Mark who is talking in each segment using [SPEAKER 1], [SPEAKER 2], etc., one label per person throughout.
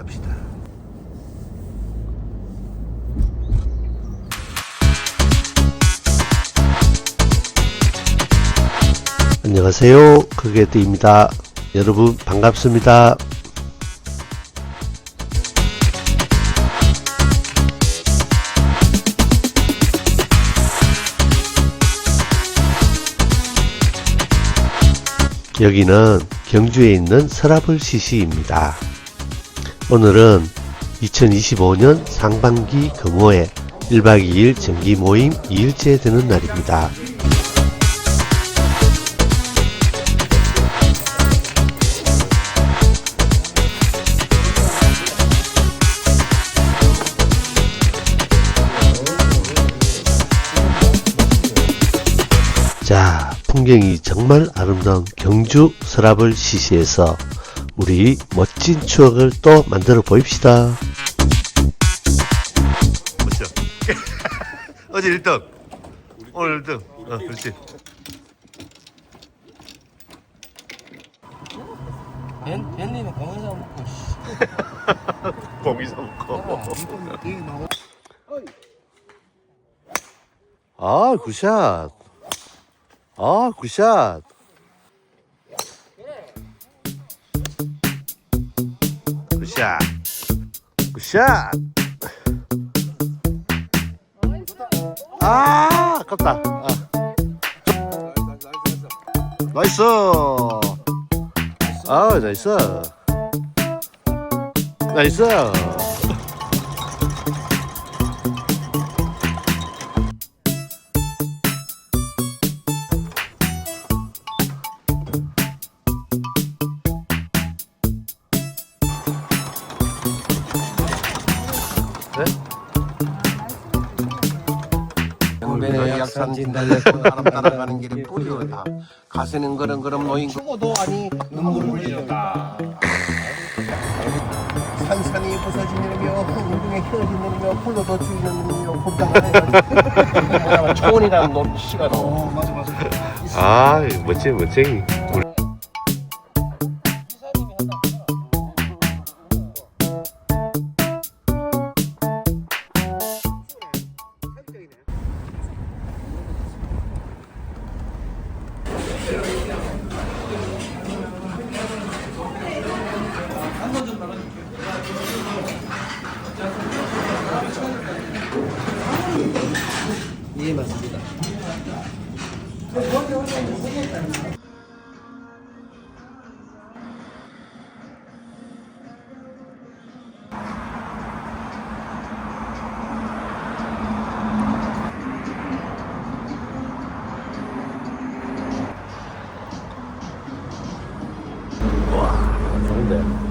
[SPEAKER 1] 합시다. 안녕하세요. 크게드입니다. 여러분 반갑습니다. 여기는 경주에 있는 서라벌 시시입니다. 오늘은 2025년 상반기 금호에 1박 2일 정기 모임 2일째 되는 날입니다. 자, 풍경이 정말 아름다운 경주 서라벌 시시에서 우리 멋진 추억을 또 만들어 보입시다. 보시죠. 어제 1등. 오늘 1등. 어, 그렇지.
[SPEAKER 2] 벤, 벤리는 공에서 먹고 씨.
[SPEAKER 1] 거기서 먹고.
[SPEAKER 2] 나오
[SPEAKER 1] 아, 굿샷. 아, 굿샷. 굿샷. 굿샷. 아, 아깝다. 아. 나이스. 아, 나이스. 나이스.
[SPEAKER 2] 산 진달래꽃 바람 따라가는 길에 뿌리오다 그런 그런 노인 죽어도 아니 눈물을 흘리다. 산산이 부서지느며 운동에 휘어지느며 풀로도 죽이느며 봄장하네 초원이라는 노 시가 어 맞아 맞아.
[SPEAKER 1] 아, 멋쟁이, 멋쟁이.
[SPEAKER 2] 예 맞습니다
[SPEAKER 1] 좋은데.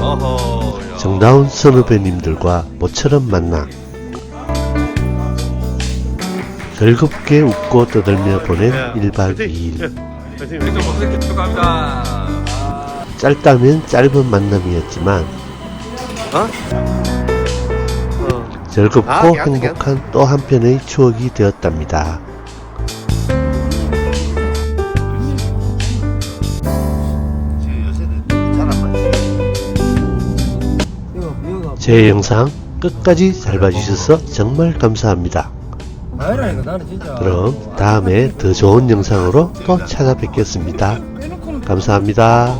[SPEAKER 1] 어허, 정다운 선후배님들과 모처럼 만나 즐겁게 웃고 떠들며 보낸 1박 2일.
[SPEAKER 3] 축하합니다.
[SPEAKER 1] 짧다면 짧은 만남이었지만 즐겁고
[SPEAKER 3] 아.
[SPEAKER 1] 행복한 또 한편의 추억이 되었답니다. 제 영상 끝까지 잘 봐주셔서 정말 감사합니다. 그럼 다음에 더 좋은 영상으로 또 찾아뵙겠습니다.
[SPEAKER 2] 감사합니다.